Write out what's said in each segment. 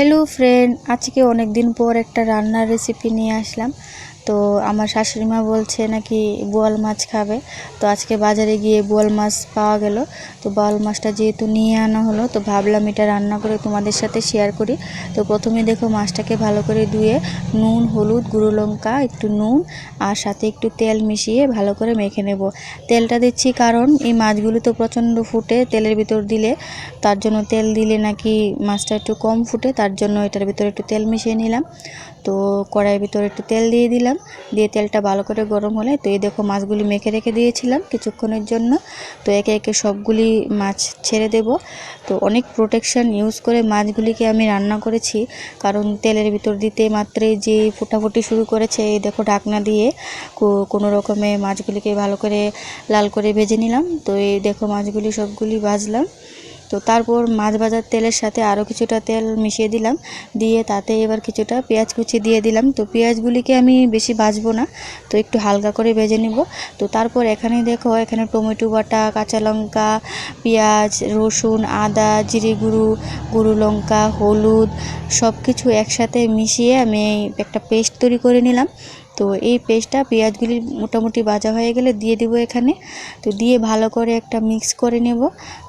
Hello friend আজকে অনেক দিন পর একটা রান্নার রেসিপি নিয়ে আসলাম। তো আমার শাশুড়ি মা বলছে নাকি বোয়াল মাছ খাবে। তো আজকে বাজারে গিয়ে বোয়াল মাছ পাওয়া গেল। তো বোয়াল মাছটা যেহেতু নিয়ে আনা হলো, তো ভাবলাম এটা রান্না করে তোমাদের সাথে শেয়ার করি। তো প্রথমে দেখো মাছটাকে ভালো করে ধুয়ে নুন, হলুদ, গুঁড়ো লঙ্কা, একটু নুন আর সাথে একটু তেল মিশিয়ে ভালো করে মেখে নেব। তেলটা দিচ্ছি কারণ এই মাছগুলো তো প্রচণ্ড ফুটে তেলের ভিতর দিলে, তার জন্য তেল দিলে নাকি মাছটা একটু কম ফুটে, তার জন্য এটার ভিতরে একটু তেল মিশিয়ে নিলাম। তো কড়াইয়ের ভিতরে একটু তেল দিয়ে দিলাম। দিয়ে তেলটা ভালো করে গরম হলে, তো এই দেখো মাছগুলি মেখে রেখে দিয়েছিলাম কিছুক্ষণের জন্য। তো একে একে সবগুলি মাছ ছেড়ে দেব। তো অনেক প্রোটেকশন ইউজ করে মাছগুলিকে আমি রান্না করেছি। কারণ তেলের ভিতর দিতে মাত্রই যে ফুটাফুটি শুরু করেছে, এই দেখো ঢাকনা দিয়ে কোনো রকমে মাছগুলিকে ভালো করে লাল করে ভেজে নিলাম। তো এই দেখো মাছগুলি সবগুলি ভাজলাম। তো তারপর মাছ ভাজার তেলের সাথে আরও কিছুটা তেল মিশিয়ে দিলাম। দিয়ে তাতে এবার কিছুটা পেঁয়াজ কুচি দিয়ে দিলাম। তো পেঁয়াজগুলিকে আমি বেশি ভাজবো না, তো একটু হালকা করে ভেজে নেব। তো তারপর এখানে দেখো, এখানে টমেটো বাটা, কাঁচা লঙ্কা, পেঁয়াজ, রসুন, আদা, জিরে গুঁড়ো গুঁড়ো লঙ্কা, হলুদ সব কিছু একসাথে মিশিয়ে আমি একটা পেস্ট তৈরি করে নিলাম। তো এই পেস্টটা পেঁয়াজগুলি মোটামুটি ভাজা হয়ে গেলে দিয়ে দিব এখানে। তো দিয়ে ভালো করে একটা মিক্স করে নেব।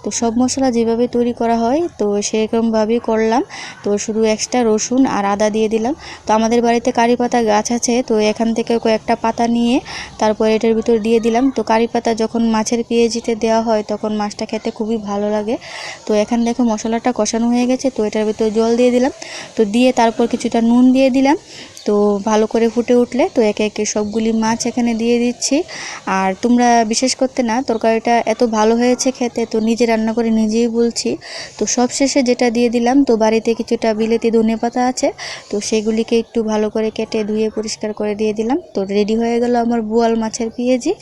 তো সব মশলা যেভাবে তৈরি করা হয়, তো সেরকমভাবেই করলাম। তো শুধু এক্সট্রা রসুন আর আদা দিয়ে দিলাম। তো আমাদের বাড়িতে কারি পাতা গাছ আছে, তো এখান থেকে কয়েকটা পাতা নিয়ে তারপর এটার ভিতর দিয়ে দিলাম। তো কারি পাতা যখন মাছের পেঁয়াজিতে দেওয়া হয়, তখন মাছটা খেতে খুবই ভালো লাগে। তো এখান দেখো মশলাটা কষানো হয়ে গেছে, তো এটার ভিতর জল দিয়ে দিলাম। তো দিয়ে তারপর কিছুটা নুন দিয়ে দিলাম। তো ভালো করে ফুটে উঠলে তো একে একে সবগুলি মাছ এখানে দিয়ে দিচ্ছি। আর তোমরা বিশেষ করতে না, তরকারিটা এত ভালো হয়েছে খেতে, তো নিজে রান্না করে নিজেই বলছি। তো সব শেষে যেটা দিয়ে দিলাম, তো বাড়িতে কিছুটা বিলেতি ধনে পাতা আছে, তো সেগুলিকে একটু ভালো করে কেটে ধুয়ে পরিষ্কার করে দিয়ে দিলাম। তো রেডি হয়ে গেল আমার বোয়াল মাছের পেঁয়াজি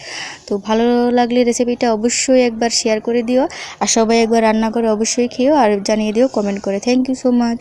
তো ভালো লাগলে রেসিপিটা অবশ্যই একবার শেয়ার করে দিও। আর সবাই একবার রান্না করে অবশ্যই খেও আর জানিয়ে দিও, কমেন্ট করে। Thank you so much.